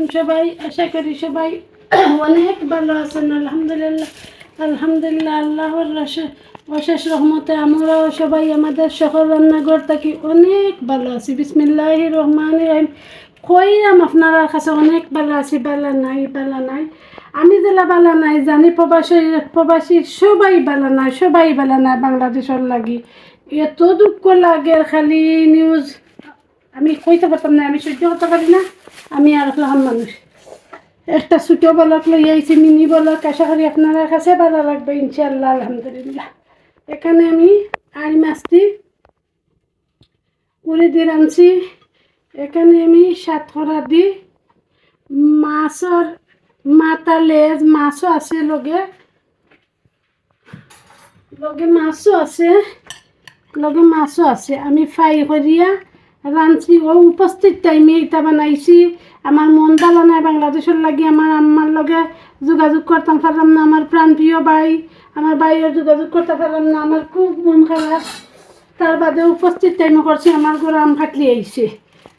আছেন সবাই, আশা করি সবাই অনেক ভালো আছেন, আলহামদুলিল্লাহ আলহামদুলিল্লাহ, আল্লাহর অশেষ রহমতে আমরাও সবাই আমাদের সকল রান্নাঘর থাকি অনেক ভালো আছি। বিসমিল্লাহ রহমান রহিম। কইরাম আপনার কাছে অনেক ভালো আছি, বালা নাই বালা নাই। আমি জেলা বালা নাই, জানি প্রবাসী প্রবাসী সবাই বালা নাই, সবাই বালা নাই বাংলাদেশের লাগি। এত দুঃখ লাগে খালি নিউজ আমি কইতে পারতাম না, আমি সহ্য করতে পারি না। আমি আর একলাম মানুষ। একটা ছোটো বলক লই আইছি, মিনি বলক, আশা করি আপনার কাছে ভালো লাগবে ইনশাল্লাহ আলহামদুলিল্লাহ। এখানে আমি আড়ি মাছটি কুড়ি দিয়ে আনছি এখানে আমি সাতখরা দি মাছর মাথা লেজ, মাছও আছে লগে। লগে মাছও আছে, লগে মাছও আছে। আমি ফ্রাই করিয়া রাঁধছি, ও উপস্থিত টাইমে এটা বানাইছি। আমার মন ভালো নাই বাংলাদেশের লাগি, আমার আম্মার লগে যোগাযোগ করতাম পারলাম না, আমার প্রাণপ্রিয় ভাই। আমার ভাইয়ের যোগাযোগ করতে পারলাম না, আমার খুব মন খারাপ। তার বাদে উপস্থিত টাইমে করছি, আমার ঘরে আম কাটলি আইছে।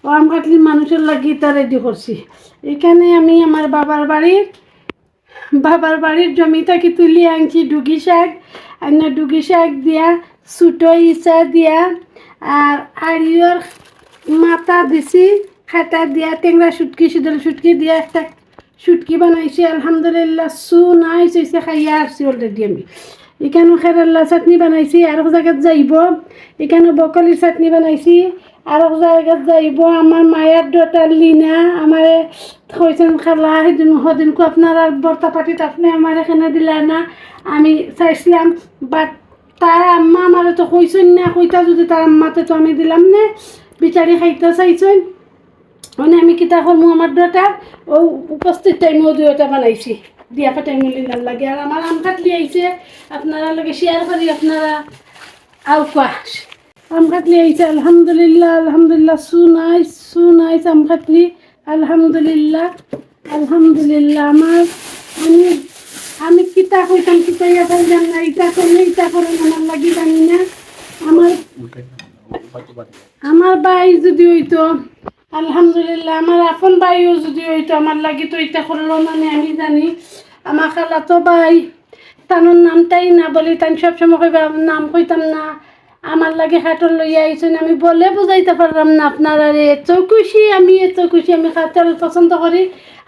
ও আম কাটলি মানুষের লাগি তা রেডি করছি। এখানে আমি আমার বাবার বাড়ির বাবার বাড়ির জমি থেকে তুলি, আনছি ডুগি শাক। আর ডুগি শাক দিয়া ছুটো ইচা দিয়া, আর আড়িয়র মাথা দিছি খাটা দিয়া, টেংরা সুটকি শীতল সুটকি দিয়া একটা সুটকি বানাইছি, আলহামদুলিল্লাহ সু নাই হয়েছে খাইয়া আসছি অলরেডি আমি। এখানে খেরাল্লা চাটনি বানাইছি, আর জায়গাত যাইব। এখানে বকলির চাটনি বানাইছি, আর জায়গাত যাইব আমার মায়ের ডটার লিনা, আমার কইছেন খালা সেদিন সদিনকো আপনার বর্তা পাটিত আপনি আমার এখানে দিলা না। আমি চাইছিলাম বাট তার আম্মা আমার তো কইছেন না, কইতা যদি তার আম্মাতে তো আমি দিলাম না বিচারি খাইতে চাইছেন। মানে আমি কিতা করব আমার ডটার ও উপস্থিত টাইমেও দুইটা বানাইছি। দিয়া ফাটাই মিলি ভালো লাগে। আর আমার আম কাটলি আইছে আপনারা লগে শেয়ার করি আপনারা আও কোয়া আম কাটলি আইছে আলহামদুলিল্লাহ আলহামদুলিল্লাহ সু নাইস সু নাইস আম কাটলি। আলহামদুলিল্লাহ আলহামদুলিল্লাহ আমার আমি আমি কিতা কইতাম কিতা ইয়া পাইলাম না ইটা করলে ইটা করেন, আমার লাগি জানি না। আমার আমার ভাই যদি হইতো, আলহামদুলিল্লাহ, আমার আপন ভাইও যদি হইতো, আমার লাগি তো এটা করল মানে আমি জানি। আমার খালা তো ভাই, তানোর নামটাই না বলি তাই সবসময় কইবা, নাম কইতাম না। আমার লাগে খাটল লইয়া আইছেন, আমি বলে বুঝাইতে পারলাম না আপনারা এত খুশি, আমি এত খুশি, আমি খাটল পছন্দ করি।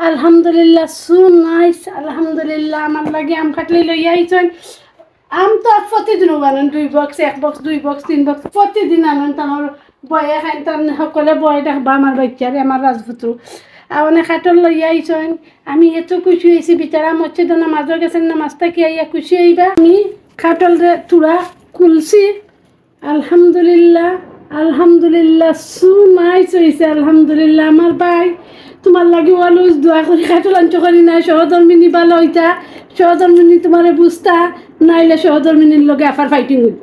আলহামদুলিল্লাহ, সু নাইস আলহামদুলিল্লাহ, আমার লাগে আম খাটলি লইয়া আইছেন। আম তো আর প্রতিদিনও আনেন দুই বক্স এক বক্স দুই বক্স তিন বক্স প্রতিদিন আনেন তানোর বয়ে খাই তার সকলে বয়ে দেখবা আমার বাচ্চারে, আমার রাজপুত্র। আওনে খাটল লইয়া আইছেন, আমি এত খুশি হয়েছি, বিচারা মসজিদ নামাজও গেছেন, নামাজটা কি আইয়া খুশি হইবা? আমি খাটল তুরা খুলছি। আলহামদুলিল্লাহ আলহামদুলিল্লাহ সু নাইস হয়েছে আলহামদুলিল্লাহ আমার ভাই তোমার লাগে অলুজ দোয়া করি খাটল আঞ্চ করি না সহধর্মিনী ভালো হইতা সহধর্মিনী তোমারে বুঝতা নাইলে সহধর্মিনীর লগে আফার ফাইটিং হইব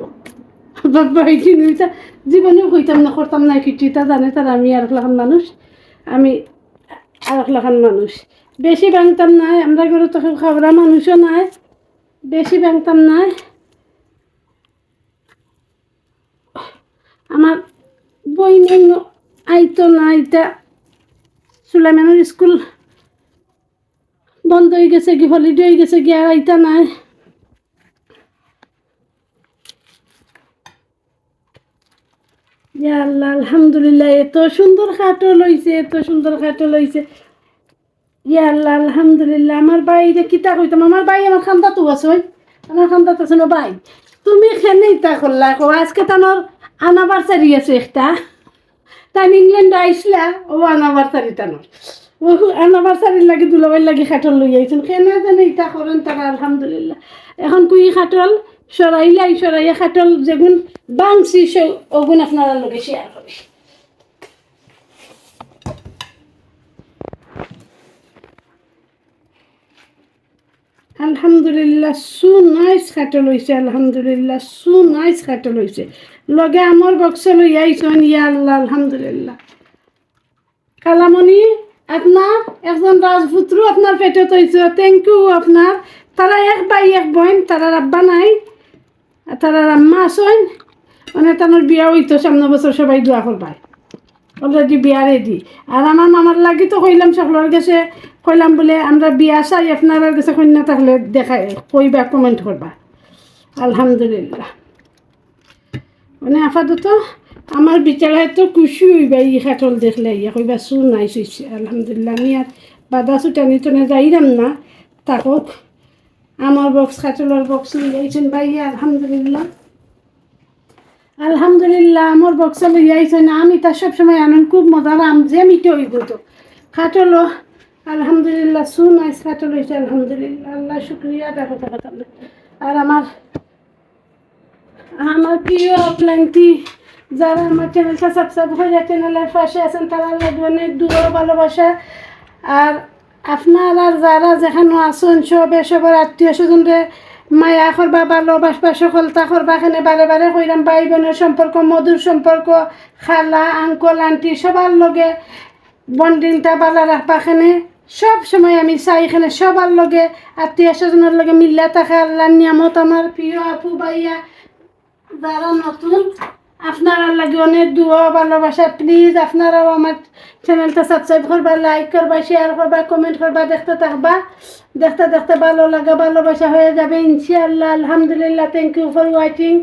ফাইটিং হইতা জীবনেও হইতাম না করতাম না কিছুটা জানে তার আমি আর লাখান মানুষ আমি আর লাখান মানুষ বেশি ভাঙতাম নাই আমরা ঘরে তো খাবরা মানুষও নাই বেশি ভাঙতাম নাই আমার বই নেই, আইতো না এটা সুলাইমানের স্কুল বন্ধ হয়ে গেছে কি হলিডে হয়ে গেছে কি, আর আইতা নাই। আল্লাহ, আলহামদুলিল্লাহ, এত সুন্দর খাটো লইছে, এত সুন্দর খাটো লইছে। ইয়া আল্লাহ, আলহামদুলিল্লাহ, আমার ভাই যে কিতা কইতাম, আমার ভাই আমার খান্দা তো আছে আমার খান্দা তো আছে, না ভাই। তুমি খেনে ইতা করলা আজকে তানোর আনাবারসারি আছে একটা। তাই ইংল্যান্ড আইসলা, ও আনাবারসারি তানোর ও আনাবারসারির লাগি দুলাবাই লাগি খাটল লই আইছেন। খেনে জানে ইটা করেন তারা, আলহামদুলিল্লাহ। এখন কুই খাটল? সরাইলাই, সরাইয়া খাটল, যেগুন বাংছি, সে ওগুন আপনারা লগে শেয়ার করি। আলহামদুলিল্লাহ, সু নাইস খাটল হয়েছে আলহামদুলিল্লাহ, সু নাইস খাটল হয়েছে লগে আমার বক্স আইসন ইয়া আল্লাহ, আলহামদুলিল্লাহ। কালামণি আপনার একজন রাজপুত্র আপনার পেটে তৈছে থ্যাংক ইউ আপনার। তারা এক ভাই, এক বোন, তারা আব্বা নাই তারা আম্মা আসেন মানে তানোর বিয়া হইতো, সামনে বছর সবাই দোয়া করবাই অলরেডি বিয়া রেডি আর আমার মামার লাগি তো কইলাম, সকলের কাছে কইলাম বলে, আমরা বিয়া চাই, আপনার কাছে কন্যা থাকলে দেখাই কইবা কমেন্ট করবা। আলহামদুলিল্লাহ। মানে আপাতত আমার বিচারে তো খুশি হইবা ই খাটল দেখলে। ইয়া কইবা চু নাই চুইছে। আলহামদুলিল্লাহ, আমি আর বাদা চুটানি টনে যাইরাম না। তাকক আমার বক্স খাটলের বক্স নিয়ে যাইছেন ভাই, আলহামদুলিল্লাহ। আলহামদুলিল্লাহ আমার বক্সা লইয়া আইছেন আমি তার সবসময় আনন্দ খুব মজার আম যে মিটে হইব তো খাটলো, আলহামদুলিল্লাহ শুন নাই, খাটল হয়েছে আলহামদুলিল্লাহ। আল্লাহ শুক্রিয়া দেখো আর আমার আমার প্রিয় অফলাইনটি যারা আমার চ্যানেলটা সাবস্ক্রাইব করে চ্যানেলের পাশে আছেন, তারা লাগবে অনেক দূর ভালোবাসা। আর আপনার যারা যেখানে আছেন, সবে সবার আত্মীয় স্বজনরে মায়া করবা, ভালোবাসবা সকলতা করবা, এখানে বারে বারে কইরাম ভাই বোনের সম্পর্ক, মধুর সম্পর্ক, খালা, আঙ্কল, আন্টি, সবার লগে বন্ডিংটা বালা রাখবা, এখানে সব সময় আমি চাই, এখানে সবার লগে আত্মীয় স্বজনের লগে মিল্লা থাকে, আল্লাহর নিয়ামত। আমার প্রিয় আপু, ভাইয়া যারা নতুন। আপনারা লাগে অনেক দোয়া, ভালোবাসা প্লিজ আপনারাও আমার চ্যানেলটা সাবস্ক্রাইব করবা লাইক করবা শেয়ার করবা কমেন্ট করবা, দেখতে থাকবা। দেখতে দেখতে ভালো লাগা, ভালোবাসা হয়ে যাবে, ইনশাআল্লাহ, আলহামদুলিল্লাহ থ্যাংক ইউ ফর ওয়াচিং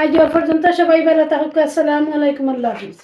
আজ পর্যন্ত সবাই ভালো থাকুক, আসসালামু আলাইকুম, আল্লাহ হাফিজ।